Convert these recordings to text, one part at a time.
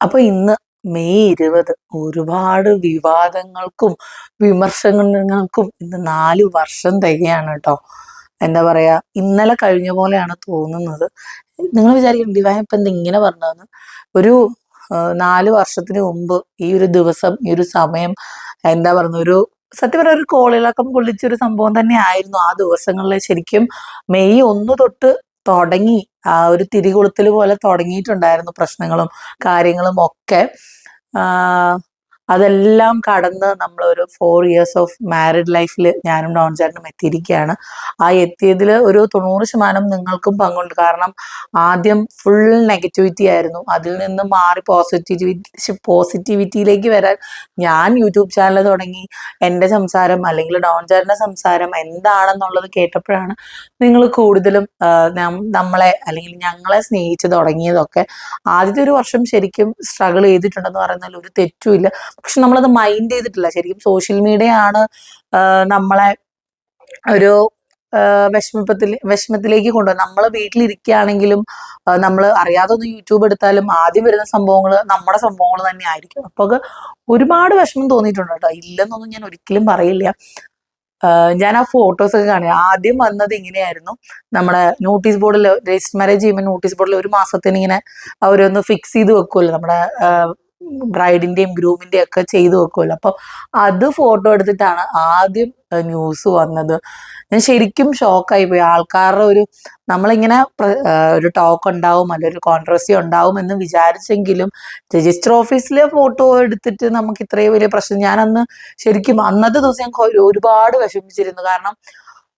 അപ്പൊ ഇന്ന് മെയ് ഇരുപത് ഒരുപാട് വിവാദങ്ങൾക്കും വിമർശനങ്ങൾക്കും ഇന്ന് നാല് വർഷം തികയാണ് കേട്ടോ എന്താ പറയാ ഇന്നലെ കഴിഞ്ഞ പോലെയാണ് തോന്നുന്നത്. നിങ്ങൾ വിചാരിക്കും ഡിവൈൻ ഇപ്പൊ എന്താ ഇങ്ങനെ പറഞ്ഞതെന്ന്? ഒരു നാല് വർഷത്തിന് മുമ്പ് ഈ ഒരു ദിവസം ഈ ഒരു സമയം എന്താ പറയുന്ന ഒരു സത്യം പറഞ്ഞ ഒരു കോളിളക്കം കൊള്ളിച്ച ഒരു സംഭവം തന്നെ ആയിരുന്നു ആ ദിവസങ്ങളിൽ ശരിക്കും മെയ് ഒന്ന് തൊട്ട് തുടങ്ങി. ആ ഒരു തിരികൊളുത്തൽ പോലെ തുടങ്ങിയിട്ടുണ്ടായിരുന്നു പ്രശ്നങ്ങളും കാര്യങ്ങളും ഒക്കെ. അതെല്ലാം കടന്ന് നമ്മൾ ഒരു ഫോർ ഇയേഴ്സ് ഓഫ് മാരിഡ് ലൈഫിൽ ഞാനും ഡോൺ ചേട്ടനും എത്തിയിരിക്കുകയാണ്. ആ എത്തിയതിൽ ഒരു തൊണ്ണൂറ് ശതമാനം നിങ്ങൾക്കും പങ്കുണ്ട്. കാരണം ആദ്യം ഫുൾ നെഗറ്റിവിറ്റി ആയിരുന്നു. അതിൽ നിന്ന് മാറി പോസിറ്റിവിറ്റി പോസിറ്റിവിറ്റിയിലേക്ക് വരാൻ ഞാൻ യൂട്യൂബ് ചാനൽ തുടങ്ങി. എന്റെ സംസാരം അല്ലെങ്കിൽ ഡോൺ ചേട്ടന്റെ സംസാരം എന്താണെന്നുള്ളത് കേട്ടപ്പോഴാണ് നിങ്ങൾ കൂടുതലും നമ്മളെ അല്ലെങ്കിൽ ഞങ്ങളെ സ്നേഹിച്ച് തുടങ്ങിയതൊക്കെ. ആദ്യത്തെ ഒരു വർഷം ശരിക്കും സ്ട്രഗിൾ ചെയ്തിട്ടുണ്ടെന്ന് പറയുന്നതിൽ ഒരു തെറ്റുമില്ല പക്ഷെ നമ്മളത് മൈൻഡ് ചെയ്തിട്ടില്ല. ശരിക്കും സോഷ്യൽ മീഡിയ ആണ് നമ്മളെ ഒരു വിഷമത്തിൽ വിഷമത്തിലേക്ക് കൊണ്ടുപോകും നമ്മൾ വീട്ടിലിരിക്കുകയാണെങ്കിലും നമ്മൾ അറിയാതെ ഒന്ന് യൂട്യൂബ് എടുത്താലും ആദ്യം വരുന്ന സംഭവങ്ങൾ നമ്മുടെ സംഭവങ്ങൾ തന്നെ ആയിരിക്കും. അപ്പൊ അത് ഒരുപാട് വിഷമം തോന്നിയിട്ടുണ്ട് കേട്ടോ. ഇല്ലെന്നൊന്നും ഞാൻ ഒരിക്കലും പറയില്ല. ഞാൻ ആ ഫോട്ടോസ് ഒക്കെ കാണുക. ആദ്യം വന്നത് ഇങ്ങനെയായിരുന്നു. നമ്മുടെ നോട്ടീസ് ബോർഡിൽ രജിസ്റ്റർ മാരേജ് ചെയ്യുമ്പോൾ നോട്ടീസ് ബോർഡിൽ ഒരു മാസത്തിന് ഇങ്ങനെ അവരൊന്ന് ഫിക്സ് ചെയ്ത് വെക്കുമല്ലോ നമ്മുടെ ബ്രൈഡിന്റെയും ഗ്രൂമിന്റെയും ഒക്കെ ചെയ്തു വെക്കുമല്ലോ അപ്പൊ അത് ഫോട്ടോ എടുത്തിട്ടാണ് ആദ്യം ന്യൂസ് വന്നത്. ഞാൻ ശരിക്കും ഷോക്കായി പോയി. ആൾക്കാരുടെ ഒരു നമ്മളിങ്ങനെ ഒരു ടോക്ക് ഉണ്ടാവും അല്ലെങ്കിൽ ഒരു കോൺട്രസി ഉണ്ടാവും എന്ന് വിചാരിച്ചെങ്കിലും രജിസ്റ്റർ ഓഫീസിലെ ഫോട്ടോ എടുത്തിട്ട് നമുക്ക് ഇത്രയും വലിയ പ്രശ്നം ഞാനന്ന് ശരിക്കും അന്നത്തെ ദിവസം ഞാൻ ഒരുപാട് വിഷമിച്ചിരുന്നു. കാരണം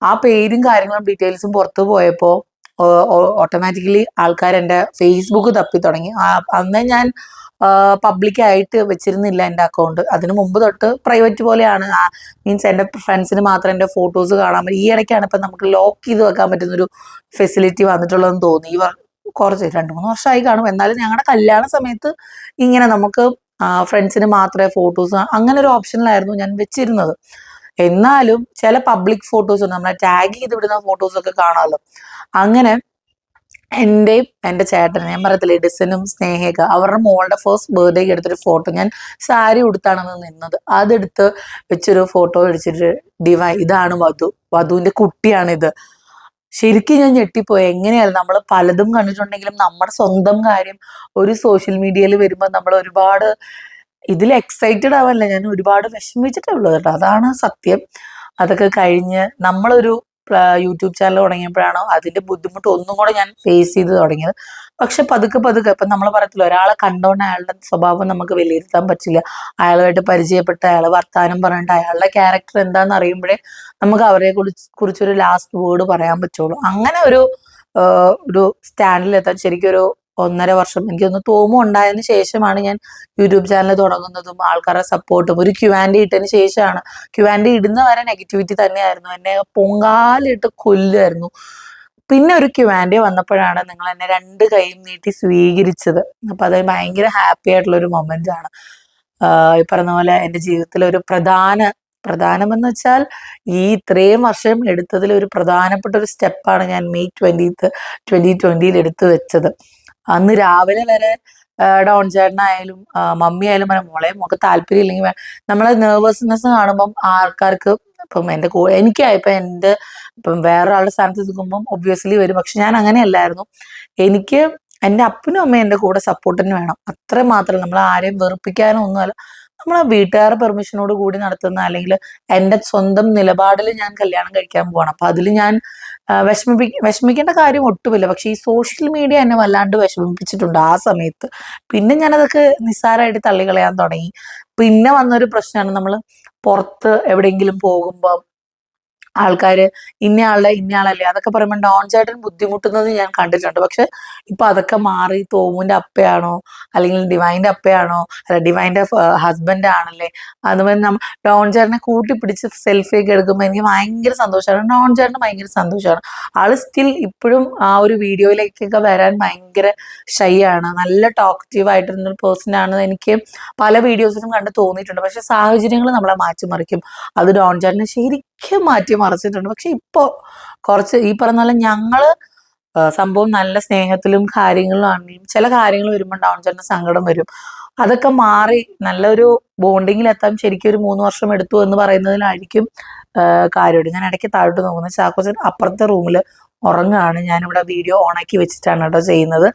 ആ പേരും കാര്യങ്ങളും ഡീറ്റെയിൽസും പുറത്തു പോയപ്പോൾ ഓട്ടോമാറ്റിക്കലി ആൾക്കാർ എന്റെ ഫേസ്ബുക്ക് തപ്പി തുടങ്ങി. അന്ന് ഞാൻ പബ്ലിക് ആയിട്ട് വെച്ചിരുന്നില്ല എന്റെ അക്കൗണ്ട് അതിന് മുമ്പ് തൊട്ട് പ്രൈവറ്റ് പോലെയാണ്. മീൻസ് എന്റെ ഫ്രണ്ട്സിന് മാത്രം എന്റെ ഫോട്ടോസ് കാണാൻ പറ്റും ഈ ഇടയ്ക്കാണ് ഇപ്പം നമുക്ക് ലോക്ക് ചെയ്ത് വെക്കാൻ പറ്റുന്ന ഒരു ഫെസിലിറ്റി വന്നിട്ടുള്ളതെന്ന് തോന്നി ഈ കുറച്ച് രണ്ട് മൂന്ന് വർഷമായി കാണും. എന്നാലും ഞങ്ങളുടെ കല്യാണ സമയത്ത് ഇങ്ങനെ നമുക്ക് ഫ്രണ്ട്സിന് മാത്രമേ ഫോട്ടോസ് അങ്ങനെ ഒരു ഓപ്ഷനിലായിരുന്നു ഞാൻ വെച്ചിരുന്നത്. എന്നാലും ചില പബ്ലിക് ഫോട്ടോസ് നമ്മളെ ടാഗ് ചെയ്ത് വിടുന്ന ഫോട്ടോസൊക്കെ കാണാമല്ലോ. അങ്ങനെ എന്റെയും എന്റെ ചേട്ടൻ ഞാൻ പറയത്തില്ല ഡിസനും സ്നേഹയൊക്കെ അവരുടെ മോളുടെ ഫസ്റ്റ് ബർത്ത്ഡേക്ക് എടുത്തൊരു ഫോട്ടോ ഞാൻ സാരി ഉടുത്താണെന്ന് നിന്നത്. അതെടുത്ത് വെച്ചൊരു ഫോട്ടോ അടിച്ചിട്ട് ഡിവൈ ഇതാണ് വധു. വധുവിന്റെ കുട്ടിയാണിത്. ശരിക്കും ഞാൻ ഞെട്ടിപ്പോയി. എങ്ങനെയാണ് നമ്മൾ പലതും കണ്ടിട്ടുണ്ടെങ്കിലും നമ്മുടെ സ്വന്തം കാര്യം ഒരു സോഷ്യൽ മീഡിയയിൽ വരുമ്പോൾ നമ്മൾ ഒരുപാട് ഇതിൽ എക്സൈറ്റഡ് ആവല്ല ഞാൻ ഒരുപാട് വിഷമിച്ചിട്ടേ ഉള്ളൂ കേട്ടോ. അതാണ് സത്യം. അതൊക്കെ കഴിഞ്ഞ് നമ്മളൊരു യൂട്യൂബ് ചാനൽ തുടങ്ങിയപ്പോഴാണോ അതിന്റെ ബുദ്ധിമുട്ട് ഒന്നും കൂടെ ഞാൻ ഫേസ് ചെയ്ത് തുടങ്ങിയത്. പക്ഷെ പതുക്കെ പതുക്കെ ഇപ്പം നമ്മൾ പറയത്തില്ല ഒരാളെ കണ്ടോണ്ട് അയാളുടെ സ്വഭാവം നമുക്ക് വിലയിരുത്താൻ പറ്റില്ല. അയാളുമായിട്ട് പരിചയപ്പെട്ട അയാൾ വർത്താനം പറഞ്ഞിട്ട് അയാളുടെ ക്യാരക്ടർ എന്താണെന്ന് അറിയുമ്പോഴേ നമുക്ക് അവരെ കുറിച്ച് കുറിച്ചൊരു ലാസ്റ്റ് വേർഡ് പറയാൻ പറ്റുള്ളൂ. അങ്ങനെ ഒരു ഒരു സ്റ്റാൻഡിലെത്താൻ ശരിക്കും ഒരു ഒന്നര വർഷം. എനിക്കൊന്ന് തോമു ഉണ്ടായതിനു ശേഷമാണ് ഞാൻ യൂട്യൂബ് ചാനൽ തുടങ്ങുന്നതും ആൾക്കാരുടെ സപ്പോർട്ടും. ഒരു ക്യുവാൻഡി ഇട്ടതിന് ശേഷമാണ്. ക്യുവാൻഡി ഇടുന്ന വരെ നെഗറ്റിവിറ്റി തന്നെയായിരുന്നു. എന്നെ പൊങ്കാലിട്ട് കൊല്ലുമായിരുന്നു. പിന്നെ ഒരു ക്യുവാൻഡി വന്നപ്പോഴാണ് നിങ്ങൾ എന്നെ രണ്ട് കൈയും നീട്ടി സ്വീകരിച്ചത്. അപ്പൊ അത് ഭയങ്കര ഹാപ്പി ആയിട്ടുള്ള ഒരു മൊമെന്റ് ആണ്. ഈ പറഞ്ഞ പോലെ എന്റെ ജീവിതത്തിലെ ഒരു പ്രധാന പ്രധാനമെന്ന് വെച്ചാൽ ഈ ഇത്രയും വർഷം എടുത്തതിൽ ഒരു പ്രധാനപ്പെട്ട ഒരു സ്റ്റെപ്പാണ് ഞാൻ മെയ് ട്വന്റി ട്വന്റി ട്വന്റിയിൽ എടുത്തു വെച്ചത്. അന്ന് രാവിലെ വരെ ഡോൺ ചേട്ടനായാലും മമ്മി ആയാലും പറയാം മോളെ മോക്ക് താല്പര്യം ഇല്ലെങ്കിൽ വേ-" നമ്മളെ നെർവസ്നെസ് കാണുമ്പം ആൾക്കാർക്ക് ഇപ്പം എന്റെ കൂ എനിക്കായപ്പോൾ എന്റെ ഇപ്പം വേറൊരാളുടെ സ്ഥാനത്ത് നിൽക്കുമ്പം ഒബ്വിയസ്ലി വരും. പക്ഷെ ഞാൻ അങ്ങനെയല്ലായിരുന്നു. എനിക്ക് എന്റെ അപ്പനും അമ്മയും എന്റെ കൂടെ സപ്പോർട്ടിന് വേണം. അത്ര മാത്രം നമ്മൾ ആരെയും വെറുപ്പിക്കാനോ ഒന്നുമല്ല. നമ്മളെ വീട്ടുകാരുടെ പെർമിഷനോട് കൂടി നടത്തുന്ന അല്ലെങ്കിൽ എന്റെ സ്വന്തം നിലപാടിൽ ഞാൻ കല്യാണം കഴിക്കാൻ പോകണം അപ്പൊ അതിൽ ഞാൻ വിഷമിപ്പി വിഷമിക്കേണ്ട കാര്യം ഒട്ടുമില്ല. പക്ഷെ ഈ സോഷ്യൽ മീഡിയ എന്നെ വല്ലാണ്ട് വിഷമിപ്പിച്ചിട്ടുണ്ട് ആ സമയത്ത്. പിന്നെ ഞാനതൊക്കെ നിസ്സാരമായിട്ട് തള്ളിക്കളയാൻ തുടങ്ങി. പിന്നെ വന്നൊരു പ്രശ്നമാണ് നമ്മൾ പുറത്ത് എവിടെയെങ്കിലും പോകുമ്പോൾ ആൾക്കാര് ഇന്നയാളുടെ ഇന്നയാളല്ലേ? അതൊക്കെ പറയുമ്പോൾ ഡോൺ ചേട്ടൻ ബുദ്ധിമുട്ടുന്നത് ഞാൻ കണ്ടിട്ടുണ്ട്. പക്ഷെ ഇപ്പൊ അതൊക്കെ മാറി തോമുവിന്റെ അപ്പയാണോ? അല്ലെങ്കിൽ ഡിവൈന്റെ അപ്പയാണോ? അല്ല ഡിവൈന്റെ ഹസ്ബൻഡ് ആണല്ലേ? അതുപോലെ നമ്മ ഡോൺ ചേട്ടനെ കൂട്ടിപ്പിടിച്ച് സെൽഫി ഒക്കെ എടുക്കുമ്പോൾ എനിക്ക് ഭയങ്കര സന്തോഷമാണ്. ഡോൺ ചേട്ടന് ഭയങ്കര സന്തോഷമാണ്. ആൾ സ്റ്റിൽ ഇപ്പോഴും ആ ഒരു വീഡിയോയിലേക്കൊക്കെ വരാൻ ഭയങ്കര ഷൈ ആണ് നല്ല ടോക്റ്റീവ് ആയിട്ടിരുന്ന പേഴ്സൺ ആണ് എനിക്ക് പല വീഡിയോസിലും കണ്ട് തോന്നിയിട്ടുണ്ട്. പക്ഷെ സാഹചര്യങ്ങൾ നമ്മളെ മാറ്റിമറിക്കും. അത് ഡോൺ ശരിക്കും മാറ്റി മറിച്ചിട്ടുണ്ട്. പക്ഷെ ഇപ്പോ കുറച്ച് ഈ പറഞ്ഞ പോലെ ഞങ്ങൾ സംഭവം നല്ല സ്നേഹത്തിലും കാര്യങ്ങളിലും ആണെങ്കിലും ചില കാര്യങ്ങൾ വരുമ്പോൾ ഡൗൺ ചേട്ടന് സങ്കടം വരും. അതൊക്കെ മാറി നല്ലൊരു ബോണ്ടിങ്ങിൽ എത്താൻ ശരിക്കും ഒരു മൂന്ന് വർഷം എടുത്തു എന്ന് പറയുന്നതിലായിരിക്കും കാര്യമുണ്ട് ഞാൻ ഇടയ്ക്ക് താഴോട്ട് നോക്കുന്നത് ചാക്കോച്ചൻ അപ്പുറത്തെ റൂമിൽ ഉറങ്ങുകയാണ് ഞാനിവിടെ വീഡിയോ ഓണാക്കി വെച്ചിട്ടാണ് കേട്ടോ ചെയ്യുന്നത്.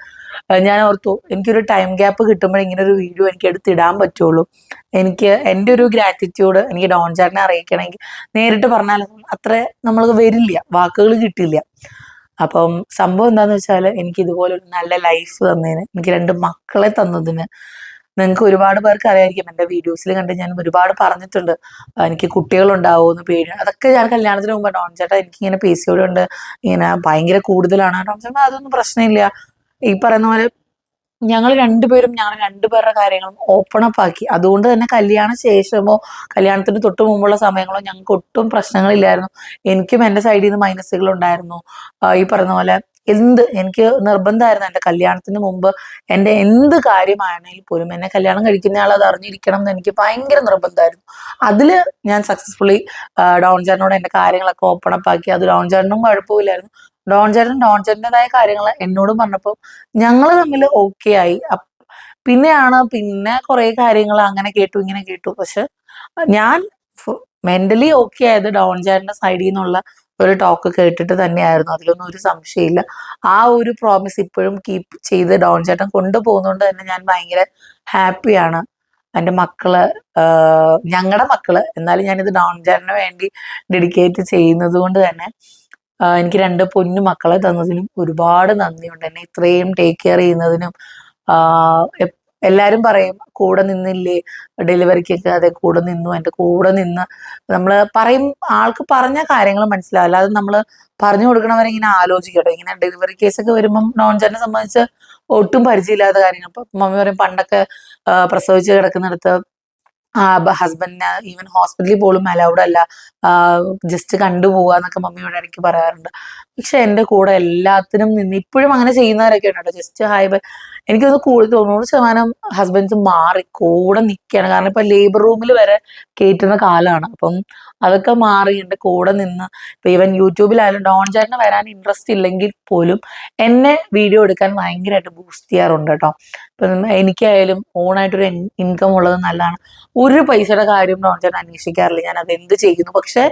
ഞാൻ ഓർത്തു എനിക്കൊരു ടൈം ഗ്യാപ്പ് കിട്ടുമ്പോൾ ഇങ്ങനെ ഒരു വീഡിയോ എനിക്ക് എടുത്തിടാൻ പറ്റുള്ളൂ. എനിക്ക് എന്റെ ഒരു ഗ്രാറ്റിറ്റ്യൂഡ് എനിക്ക് ഡോൺ ചേട്ടനെ അറിയിക്കണമെങ്കിൽ നേരിട്ട് പറഞ്ഞാൽ അത്ര നമ്മൾക്ക് വരില്ല വാക്കുകൾ കിട്ടില്ല. അപ്പം സംഭവം എന്താണെന്ന് വെച്ചാൽ എനിക്ക് ഇതുപോലെ ഒരു നല്ല ലൈഫ് തന്നതിന് എനിക്ക് രണ്ട് മക്കളെ തന്നതിന് നിങ്ങൾക്ക് ഒരുപാട് പേർക്ക് അറിയായിരിക്കും. എന്റെ വീഡിയോസിൽ കണ്ട് ഞാൻ ഒരുപാട് പറഞ്ഞിട്ടുണ്ട്. എനിക്ക് കുട്ടികളുണ്ടാവുമെന്ന് പേടി. അതൊക്കെ ഞാൻ കല്യാണത്തിന് മുമ്പ് ടോം ചേട്ടാ എനിക്ക് ഇങ്ങനെ പി സി ഉണ്ട്. ഇങ്ങനെ ഭയങ്കര കൂടുതലാണ്. ടോം ചേട്ടാ അതൊന്നും പ്രശ്നമില്ല. ഈ പറയുന്ന പോലെ ഞങ്ങൾ രണ്ടുപേരും ഞങ്ങൾ രണ്ടുപേരുടെ കാര്യങ്ങളും ഓപ്പൺ അപ്പ് ആക്കി. അതുകൊണ്ട് തന്നെ കല്യാണ ശേഷമോ കല്യാണത്തിന് തൊട്ട് മുമ്പുള്ള സമയങ്ങളോ ഞങ്ങൾക്ക് ഒട്ടും പ്രശ്നങ്ങളില്ലായിരുന്നു. എനിക്കും എന്റെ സൈഡിൽ നിന്ന് മൈനസുകൾ ഉണ്ടായിരുന്നു. ഈ പറഞ്ഞ പോലെ എന്ത് എനിക്ക് നിർബന്ധമായിരുന്നു എന്റെ കല്യാണത്തിന് മുമ്പ് എന്റെ എന്ത് കാര്യമാണെങ്കിൽ പോലും എന്നെ കല്യാണം കഴിക്കുന്ന ആൾ അത് അറിഞ്ഞിരിക്കണം എന്ന് എനിക്ക് ഭയങ്കര നിർബന്ധമായിരുന്നു. അതിൽ ഞാൻ സക്സസ്ഫുള്ളി ഡോൺ ചേട്ടനോട് എന്റെ കാര്യങ്ങളൊക്കെ ഓപ്പൺ അപ്പ് ആക്കി. അത് ഡോൺ ചേട്ടനും കുഴപ്പമില്ലായിരുന്നു. ഡോൺ ചേട്ടൻ ഡോൺ ചേട്ടന്റെതായ കാര്യങ്ങൾ എന്നോടും പറഞ്ഞപ്പോൾ ഞങ്ങൾ തമ്മിൽ ഓക്കെ ആയി. പിന്നെയാണ് പിന്നെ കുറേ കാര്യങ്ങൾ അങ്ങനെ കേട്ടു ഇങ്ങനെ കേട്ടു. പക്ഷെ ഞാൻ മെന്റലി ഓക്കെ ആയത് ഡോൺ ചേട്ടന്റെ സൈഡിൽ നിന്നുള്ള ഒരു ടോക്ക് കേട്ടിട്ട് തന്നെയായിരുന്നു. അതിലൊന്നും ഒരു സംശയമില്ല. ആ ഒരു പ്രോമിസ് ഇപ്പോഴും കീപ്പ് ചെയ്ത് ഡോൺ ചേട്ടൻ കൊണ്ടുപോകുന്നതുകൊണ്ട് തന്നെ ഞാൻ ഭയങ്കര ഹാപ്പിയാണ് എന്റെ മക്കൾ ഞങ്ങളുടെ മക്കൾ എന്നാലും ഞാനിത് ഡോൺ ചേട്ടന് വേണ്ടി ഡെഡിക്കേറ്റ് ചെയ്യുന്നത് കൊണ്ട് തന്നെ എനിക്ക് രണ്ട് പൊന്നു മക്കളെ തന്നതിനും ഒരുപാട് നന്ദിയുണ്ട്. എന്നെ ഇത്രയും ടേക്ക് കെയർ ചെയ്യുന്നതിനും എല്ലാരും പറയും കൂടെ നിന്നില്ലേ? ഡെലിവറിക്കൊക്കെ അതെ കൂടെ നിന്നു എന്റെ കൂടെ നിന്ന്. നമ്മൾ പറയും ആൾക്ക് പറഞ്ഞ കാര്യങ്ങൾ മനസ്സിലാവും അല്ലാതെ നമ്മൾ പറഞ്ഞു കൊടുക്കണവരെ ഇങ്ങനെ ആലോചിക്കട്ടെ. ഇങ്ങനെ ഡെലിവറി കേസൊക്കെ വരുമ്പം നോൺചേട്ടനെ സംബന്ധിച്ച് ഒട്ടും പരിചയമില്ലാത്ത കാര്യങ്ങൾ ഇപ്പം മമ്മി പറയും പണ്ടൊക്കെ പ്രസവിച്ച് കിടക്കുന്നിടത്ത് ഹസ്ബൻഡിന് ഈവൻ ഹോസ്പിറ്റലിൽ പോലും അലൗഡ് അല്ല. ജസ്റ്റ് കണ്ടുപോവുക എന്നൊക്കെ മമ്മിയോട് ഇടയ്ക്ക് പറയാറുണ്ട്. പക്ഷെ എന്റെ കൂടെ എല്ലാത്തിനും നിന്ന് ഇപ്പോഴും അങ്ങനെ ചെയ്യുന്നവരൊക്കെ ഉണ്ട് ജസ്റ്റ് ഹായ് ബൈ എനിക്കൊന്ന് കൂടുതൽ തൊണ്ണൂറ് ശതമാനം ഹസ്ബൻഡ്സ് മാറി കൂടെ നിൽക്കുകയാണ് കാരണം ഇപ്പൊ ലേബർ റൂമിൽ വരെ കയറ്റുന്ന കാലമാണ് അപ്പം അതൊക്കെ മാറി എന്റെ കൂടെ നിന്ന് ഇപ്പൊ ഈവൻ യൂട്യൂബിലായാലും ഡോൺ ചേട്ടന് വരാൻ ഇൻട്രസ്റ്റ് ഇല്ലെങ്കിൽ പോലും എന്നെ വീഡിയോ എടുക്കാൻ ഭയങ്കരമായിട്ട് ബൂസ്റ്റ് ചെയ്യാറുണ്ട് കേട്ടോ ഇപ്പം എനിക്കായാലും ഓണായിട്ടൊരു ഇൻകം ഉള്ളത് നല്ലതാണ് ഒരു പൈസയുടെ കാര്യം ഡോൺ ചേട്ടൻ അന്വേഷിക്കാറില്ല. ഞാൻ അത് എന്ത് ചെയ്യുന്നു? പക്ഷെ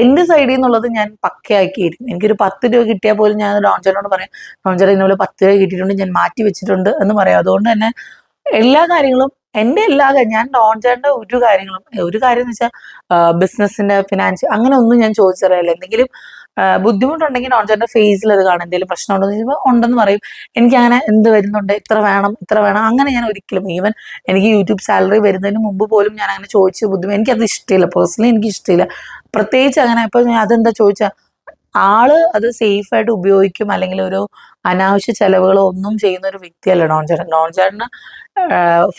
എന്റെ സൈഡിൽ നിന്നുള്ളത് ഞാൻ പക്കയാക്കിയിരിക്കും എനിക്കൊരു പത്ത് രൂപ കിട്ടിയാൽ പോലും ഞാൻ ഡോൺ ചേട്ടനോട് പറയും ഡോൺ ചേട്ടൻ ഇന്നലെ പത്ത് രൂപ കിട്ടിയിട്ടുണ്ട് ഞാൻ മാറ്റി വെച്ചിട്ടുണ്ട് എന്ന് പറയാം. അതുകൊണ്ട് തന്നെ എല്ലാ കാര്യങ്ങളും എന്റെ എല്ലാ ഞാൻ ഡോൺ ചെയ്യേണ്ട ഒരു കാര്യങ്ങളും ഒരു കാര്യം എന്ന് വെച്ചാൽ ബിസിനസിന്റെ ഫിനാൻസ് അങ്ങനെ ഒന്നും ഞാൻ ചോദിച്ചറിയില്ല. എന്തെങ്കിലും ബുദ്ധിമുട്ടുണ്ടെങ്കിൽ ലോൺ ചെയ്യേണ്ട ഫേസിൽ അത് കാണും. എന്തെങ്കിലും പ്രശ്നം ഉണ്ടെന്ന് ചോദിക്കുമ്പോൾ ഉണ്ടെന്ന് പറയും. എനിക്ക് അങ്ങനെ എന്ത് വരുന്നുണ്ട്? ഇത്ര വേണം ഇത്ര വേണം. അങ്ങനെ ഞാൻ ഒരിക്കലും ഈവൻ എനിക്ക് യൂട്യൂബ് സാലറി വരുന്നതിന് മുമ്പ് പോലും ഞാൻ അങ്ങനെ ചോദിച്ച് ബുദ്ധിമുട്ട് എനിക്കത് ഇഷ്ടമില്ല പേഴ്സണലി എനിക്ക് ഇഷ്ടമില്ല പ്രത്യേകിച്ച് അങ്ങനെ ഇപ്പൊ ഞാൻ അതെന്താ ചോദിച്ചാൽ ആൾ അത് സേഫ് ആയിട്ട് ഉപയോഗിക്കും അല്ലെങ്കിൽ ഒരു അനാവശ്യ ചെലവുകളോ ഒന്നും ചെയ്യുന്ന ഒരു വ്യക്തിയല്ല ഡോൺ ചേട്ടൻ ഡോൺ ചേട്ടന്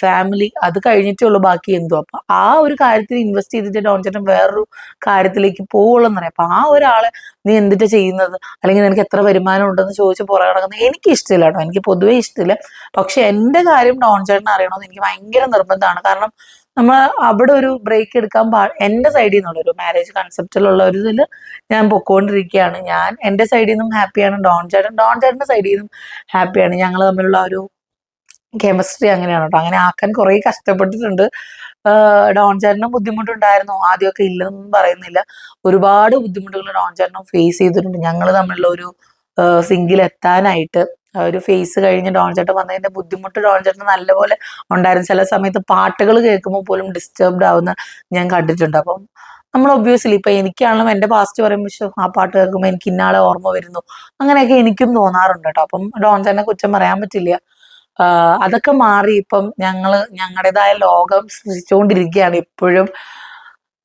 ഫാമിലി അത് കഴിഞ്ഞിട്ടേ ഉള്ളൂ ബാക്കി എന്തോ അപ്പൊ ആ ഒരു കാര്യത്തിൽ ഇൻവെസ്റ്റ് ചെയ്തിട്ട് ഡോൺ ചേട്ടൻ വേറൊരു കാര്യത്തിലേക്ക് പോവുള്ളൂ എന്നറിയാം അപ്പൊ ആ ഒരാളെ നീ എന്തിട്ട് ചെയ്യുന്നത്? അല്ലെങ്കിൽ നിനക്ക് എത്ര വരുമാനം ഉണ്ടെന്ന് ചോദിച്ച് പുറകെ നടക്കുന്നത് എനിക്ക് ഇഷ്ടമില്ല കേട്ടോ. എനിക്ക് പൊതുവേ ഇഷ്ടമില്ല. പക്ഷെ എന്റെ കാര്യം ഡോൺ ചേട്ടൻ അറിയണമെന്ന് എനിക്ക് ഭയങ്കര നിർബന്ധമാണ്. കാരണം നമ്മൾ അവിടെ ഒരു ബ്രേക്ക് എടുക്കാൻ പാ എന്റെ സൈഡിൽ നിന്നുള്ള ഒരു മാരേജ് കൺസെപ്റ്റിലുള്ള ഒരു ഇതിൽ ഞാൻ പൊക്കോണ്ടിരിക്കുകയാണ് ഞാൻ എന്റെ സൈഡിൽ നിന്നും ഹാപ്പിയാണ് ഡോൺ ചേട്ടൻ ഡോൺ ചേട്ടന്റെ സൈഡിൽ നിന്നും ഹാപ്പിയാണ് ഞങ്ങൾ തമ്മിലുള്ള ഒരു കെമിസ്ട്രി അങ്ങനെയാണ് കേട്ടോ അങ്ങനെ ആക്കാൻ കുറേ കഷ്ടപ്പെട്ടിട്ടുണ്ട്. ഡോൺ ചേട്ടനും ബുദ്ധിമുട്ടുണ്ടായിരുന്നു. ആദ്യമൊക്കെ ഇല്ലെന്നും പറയുന്നില്ല. ഒരുപാട് ബുദ്ധിമുട്ടുകൾ ഡോൺ ചേട്ടനും ഫേസ് ചെയ്തിട്ടുണ്ട്. ഞങ്ങൾ തമ്മിലുള്ള ഒരു സിംഗിൽ എത്താനായിട്ട് ഒരു ഫേസ് കഴിഞ്ഞ് ഡോൺ ചേട്ടൻ വന്നതിന്റെ ബുദ്ധിമുട്ട് ഡോൺ ചേട്ടൻ നല്ലപോലെ ഉണ്ടായിരുന്നു. ചില സമയത്ത് പാട്ടുകൾ കേൾക്കുമ്പോൾ പോലും ഡിസ്റ്റർബ്ഡ് ആവുന്ന ഞാൻ കണ്ടിട്ടുണ്ട്. അപ്പം നമ്മൾ ഒബ്വിയസ്ലി ഇപ്പൊ എനിക്കാണെങ്കിലും എന്റെ പാസ്റ്റ് പറയുമ്പോൾ "ശ്ശോ, ആ പാട്ട് കേൾക്കുമ്പോൾ എനിക്ക് ഇന്നാളെ ഓർമ്മ വരുന്നു. അങ്ങനെയൊക്കെ എനിക്കും തോന്നാറുണ്ട് കേട്ടോ അപ്പം ഡോൺ ചേട്ടനെ കുറ്റം പറയാൻ പറ്റില്ല. അതൊക്കെ മാറി ഇപ്പം ഞങ്ങൾ ഞങ്ങളുടേതായ ലോകം സൃഷ്ടിച്ചുകൊണ്ടിരിക്കുകയാണ് ഇപ്പോഴും.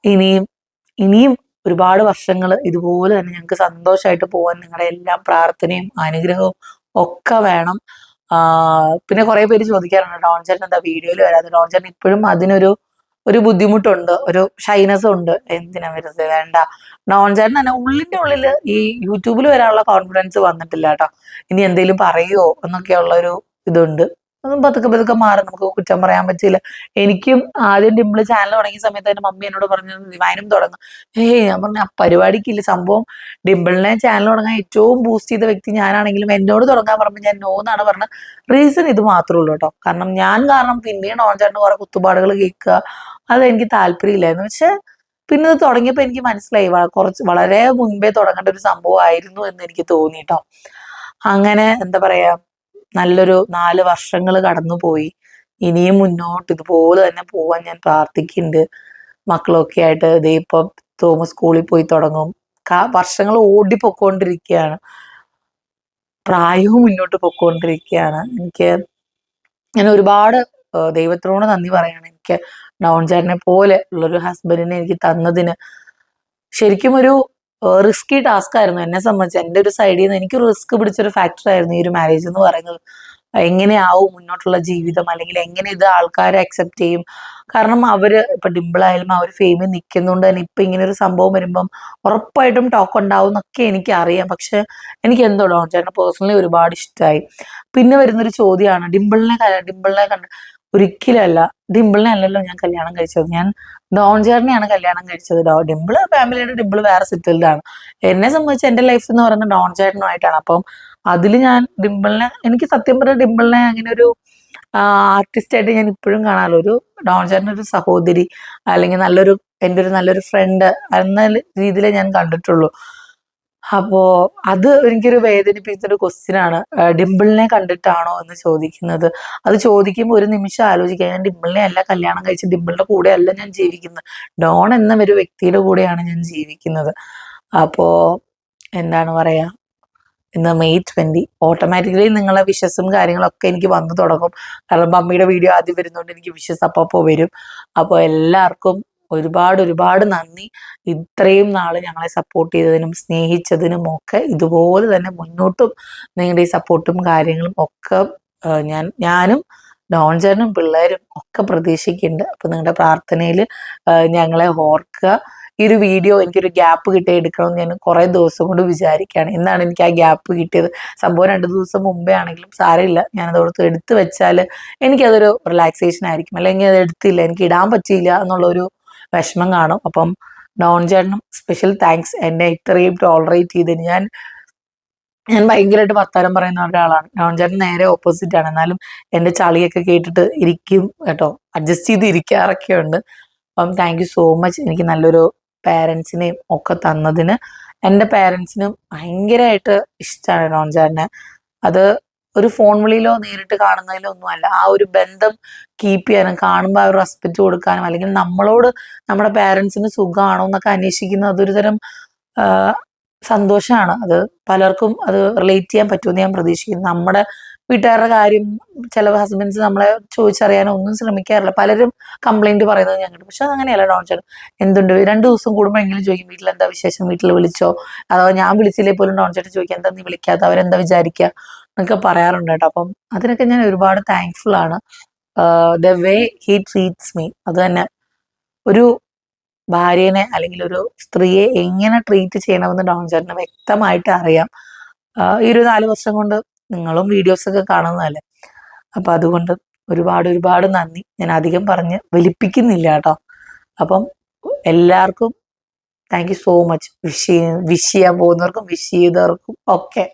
ഇനിയും ഇനിയും ഒരുപാട് വർഷങ്ങൾ ഇതുപോലെ തന്നെ ഞങ്ങൾക്ക് സന്തോഷമായിട്ട് പോകാൻ നിങ്ങളുടെ എല്ലാം പ്രാർത്ഥനയും അനുഗ്രഹവും ഒക്കെ വേണം. പിന്നെ കുറെ പേര് ചോദിക്കാറുണ്ട് ഡോൺ ചേട്ടൻ എന്താ വീഡിയോയിൽ വരാതെ ഡോൺ ചേട്ടൻ ഇപ്പോഴും അതിനൊരു ഒരു ബുദ്ധിമുട്ടുണ്ട് ഒരു ഷൈനസ് ഉണ്ട്. എന്തിനാ വരുന്നത് വേണ്ട. ഡോൺ ചേട്ടൻ തന്നെ ഉള്ളിന്റെ ഉള്ളിൽ ഈ യൂട്യൂബിൽ വരാനുള്ള കോൺഫിഡൻസ് വന്നിട്ടില്ല കേട്ടോ ഇനി എന്തെങ്കിലും പറയുമോ എന്നൊക്കെയുള്ള ഒരു ഇതുണ്ട്. പതുക്കെ പതുക്കെ മാറും. നമുക്ക് കുറ്റം പറയാൻ പറ്റില്ല. എനിക്കും ആദ്യം ഡിമ്പിൾ ചാനൽ തുടങ്ങിയ സമയത്ത് എന്റെ മമ്മി എന്നോട് പറഞ്ഞു ദിവാനും തുടങ്ങും. ഏയ് ഞാൻ പറഞ്ഞ ആ പരിപാടിക്കില്ല. സംഭവം ഡിമ്പിളിനെ ചാനൽ തുടങ്ങാൻ ഏറ്റവും ബൂസ്റ്റ് ചെയ്ത വ്യക്തി ഞാനാണെങ്കിലും എന്നോട് തുടങ്ങാൻ പറയുമ്പോൾ ഞാൻ നോ എന്നാണ് പറഞ്ഞത്. റീസൺ ഇത് മാത്രമേ ഉള്ളൂ കേട്ടോ. കാരണം ഞാൻ കാരണം പിന്നെയാണ് ഓൺചാറിന് കുറെ കുത്തുപാടുകൾ കേൾക്കുക. അത് എനിക്ക് താല്പര്യമില്ലായിരുന്നു. പക്ഷെ പിന്നെ ഇത് തുടങ്ങിയപ്പോൾ എനിക്ക് മനസ്സിലായി. കുറച്ച് വളരെ മുൻപേ തുടങ്ങേണ്ട ഒരു സംഭവമായിരുന്നു എന്ന് എനിക്ക് തോന്നി കേട്ടോ. അങ്ങനെ എന്താ പറയാ നല്ലൊരു നാല് വർഷങ്ങൾ കടന്നുപോയി. ഇനിയും മുന്നോട്ട് ഇതുപോലെ തന്നെ പോവാൻ ഞാൻ പ്രാർത്ഥിക്കുന്നുണ്ട് മക്കളൊക്കെ ആയിട്ട് ഇതേ ഇപ്പം തോമസ് സ്കൂളിൽ പോയി തുടങ്ങും. വർഷങ്ങൾ ഓടിപ്പോയിക്കൊണ്ടിരിക്കുകയാണ് പ്രായവും മുന്നോട്ട് പൊക്കോണ്ടിരിക്കുകയാണ് എനിക്ക് ഞാൻ ഒരുപാട് ദൈവത്തിനോട് നന്ദി പറയാണ്. എനിക്ക് ഡൗൺ ചേട്ടനെ പോലെ ഉള്ളൊരു ഹസ്ബൻഡിനെ എനിക്ക് തന്നതിന് ശരിക്കും ഒരു റിസ്കി ടാസ്ക് ആയിരുന്നു. എന്നെ സംബന്ധിച്ച് എന്റെ ഒരു സൈഡിൽ നിന്ന് എനിക്ക് റിസ്ക് പിടിച്ചൊരു ഫാക്ടർ ആയിരുന്നു ഈ ഒരു മാരേജ് എന്ന് പറയുന്നത്. എങ്ങനെയാവും മുന്നോട്ടുള്ള ജീവിതം? അല്ലെങ്കിൽ എങ്ങനെ ഇത് ആൾക്കാരെ അക്സെപ്റ്റ് ചെയ്യും? കാരണം അവർ ഇപ്പൊ ഡിമ്പിളായാലും ആ ഒരു ഫെയിമിൽ നിൽക്കുന്നുണ്ട് തന്നെ ഇപ്പൊ ഇങ്ങനെ ഒരു സംഭവം വരുമ്പം ഉറപ്പായിട്ടും ടോക്ക് ഉണ്ടാവും എന്നൊക്കെ എനിക്ക് അറിയാം പക്ഷെ എനിക്ക് എന്തോ ഡോൺ ചേട്ടനെ പേഴ്സണലി ഒരുപാട് ഇഷ്ടമായി പിന്നെ വരുന്നൊരു ചോദ്യമാണ് ഡിമ്പിളിനെ ഡിമ്പിളിനെ കണ്ട് ഒരിക്കലല്ല ഡിംപിളിനെ അല്ലല്ലോ ഞാൻ കല്യാണം കഴിച്ചത്. ഞാൻ ഡോൺ കല്യാണം കഴിച്ചത്. ഡോ ഡിംപിൾ ഫാമിലിയുടെ ഡിംപിൾ വേറെ സെറ്റിൽഡാണ് എന്നെ സംബന്ധിച്ച് എന്റെ ലൈഫ് എന്ന് പറയുന്നത് ഡോൺ ചേട്ടനുമായിട്ടാണ് അപ്പം അതിൽ ഞാൻ ഡിംപിളിനെ എനിക്ക് സത്യം പറഞ്ഞ ഡിംപിളിനെ അങ്ങനെ ഒരു ആർട്ടിസ്റ്റ് ആയിട്ട് ഞാൻ ഇപ്പോഴും കാണാമല്ലോ ഒരു ഡോൺ ഒരു സഹോദരി അല്ലെങ്കിൽ നല്ലൊരു എന്റെ ഒരു നല്ലൊരു ഫ്രണ്ട് എന്ന രീതിയിലേ ഞാൻ കണ്ടിട്ടുള്ളൂ. അപ്പോ അത് എനിക്കൊരു വേദനിപ്പിക്കുന്ന ഒരു ആ, ഡിംപിളിനെ കണ്ടിട്ടാണോ എന്ന് ചോദിക്കുന്നത്. അത് ചോദിക്കുമ്പോൾ ഒരു നിമിഷം ആലോചിക്കുക ഞാൻ ഡിംപിളിനെ അല്ല കല്യാണം കഴിച്ച് ഡിംപിളിന്റെ കൂടെ അല്ല ഞാൻ ജീവിക്കുന്നത്. ഡോൺ എന്ന ഒരു വ്യക്തിയുടെ കൂടെയാണ് ഞാൻ ജീവിക്കുന്നത്. അപ്പോ എന്താണ് പറയാ? ഇന്ന് മെയ് ട്വന്റി ഓട്ടോമാറ്റിക്കലി നിങ്ങളെ വിഷസും കാര്യങ്ങളൊക്കെ എനിക്ക് വന്നു തുടങ്ങും. കാരണം മമ്മിയുടെ വീഡിയോ ആദ്യം വരുന്നതുകൊണ്ട് എനിക്ക് വിഷസ് അപ്പോൾ വരും. അപ്പോൾ എല്ലാവർക്കും ഒരുപാട് ഒരുപാട് നന്ദി. ഇത്രയും നാൾ ഞങ്ങളെ സപ്പോർട്ട് ചെയ്തതിനും സ്നേഹിച്ചതിനും ഒക്കെ ഇതുപോലെ തന്നെ മുന്നോട്ടും നിങ്ങളുടെ ഈ സപ്പോർട്ടും കാര്യങ്ങളും ഒക്കെ ഞാൻ ഞാനും ഡോൺചേട്ടനും പിള്ളേരും ഒക്കെ പ്രതീക്ഷിക്കുന്നുണ്ട്. അപ്പൊ നിങ്ങളുടെ പ്രാർത്ഥനയിൽ ഞങ്ങളെ ഓർക്കുക. ഈ ഒരു വീഡിയോ എനിക്കൊരു ഗ്യാപ്പ് കിട്ടി എടുക്കണം ഞാൻ കുറെ ദിവസം കൊണ്ട് വിചാരിക്കുകയാണ്. എന്നാണ് എനിക്ക് ആ ഗ്യാപ്പ് കിട്ടിയത്. സംഭവം രണ്ട് ദിവസം മുമ്പേ ആണെങ്കിലും സാരമില്ല. ഞാനതോടത്ത് എടുത്തു വെച്ചാൽ എനിക്കതൊരു റിലാക്സേഷൻ ആയിരിക്കും. അല്ലെങ്കിൽ അത് എടുത്തില്ല. എനിക്ക് ഇടാൻ പറ്റിയില്ല എന്നുള്ളൊരു വിഷമം കാണും. അപ്പം ഡോൺ ചേട്ടനും സ്പെഷ്യൽ താങ്ക്സ് എന്നെ ഇത്രയും ടോളറേറ്റ് ചെയ്തതിന് ഞാൻ ഞാൻ ഭയങ്കരമായിട്ട് വർത്താനം പറയുന്ന ഒരാളാണ്. ഡോൺ ചേട്ടൻ നേരെ ഓപ്പോസിറ്റ് ആണ്. എന്നാലും എന്റെ ചളിയൊക്കെ കേട്ടിട്ട് ഇരിക്കും കേട്ടോ. അഡ്ജസ്റ്റ് ചെയ്ത് ഇരിക്കാറൊക്കെ ഉണ്ട്. അപ്പം താങ്ക് യു സോ മച്ച് എനിക്ക് നല്ലൊരു പാരൻസിനെയും ഒക്കെ തന്നതിന്. എന്റെ പാരൻസിനും ഭയങ്കരമായിട്ട് ഇഷ്ടമാണ് ഡോൺ ചേട്ടനെ. അത് ഒരു ഫോൺ വിളിയിലോ നേരിട്ട് കാണുന്നതിലോ ഒന്നുമല്ല ആ ഒരു ബന്ധം കീപ്പ് ചെയ്യാനും കാണുമ്പോൾ ആ ഒരു റെസ്പെക്ട് കൊടുക്കാനും അല്ലെങ്കിൽ നമ്മളോട് നമ്മുടെ പേരൻസിന് സുഖമാണോ എന്നൊക്കെ അന്വേഷിക്കുന്ന അതൊരു തരം സന്തോഷമാണ് അത് പലർക്കും അത് റിലേറ്റ് ചെയ്യാൻ പറ്റുമെന്ന് ഞാൻ പ്രതീക്ഷിക്കുന്നു. നമ്മുടെ വീട്ടുകാരുടെ കാര്യം ചില ഹസ്ബൻഡ്സ് നമ്മളെ ചോദിച്ചറിയാനോ ഒന്നും ശ്രമിക്കാറില്ല. പലരും കംപ്ലൈന്റ് പറയുന്നത് ഞാൻ കേട്ടു. പക്ഷെ അതങ്ങനെയല്ല ചേട്ടൻ. എന്തുണ്ട്? രണ്ടു ദിവസം കൂടുമ്പോൾ എങ്കിലും ചോദിക്കും വീട്ടിൽ എന്താ വിശേഷം? വീട്ടിൽ വിളിച്ചോ? അതോ ഞാൻ വിളിച്ചില്ലേ പോലും ഡോൺ ചേട്ടൻ ചോദിക്കാം എന്താ നീ വിളിക്കാത്ത അവരെന്താ വിചാരിക്കുക എന്നൊക്കെ പറയാറുണ്ട് കേട്ടോ. അപ്പം അതിനൊക്കെ ഞാൻ ഒരുപാട് താങ്ക്ഫുൾ ആണ്. The way he treats me അത് തന്നെ ഒരു ഭാര്യനെ അല്ലെങ്കിൽ ഒരു സ്ത്രീയെ എങ്ങനെ ട്രീറ്റ് ചെയ്യണമെന്ന് ഡോൺ ചേട്ടന് വ്യക്തമായിട്ട് അറിയാം. ഈ ഒരു നാല് വർഷം കൊണ്ട് നിങ്ങളും വീഡിയോസ് ഒക്കെ കാണുന്നതല്ലേ? അപ്പൊ അതുകൊണ്ട് ഒരുപാട് ഒരുപാട് നന്ദി. ഞാൻ അധികം പറഞ്ഞ് വലിപ്പിക്കുന്നില്ല കേട്ടോ. അപ്പം എല്ലാവർക്കും thank you so much wish wish ചെയ്യാൻ പോകുന്നവർക്കും വിഷ് ചെയ്തവർക്കും ഒക്കെ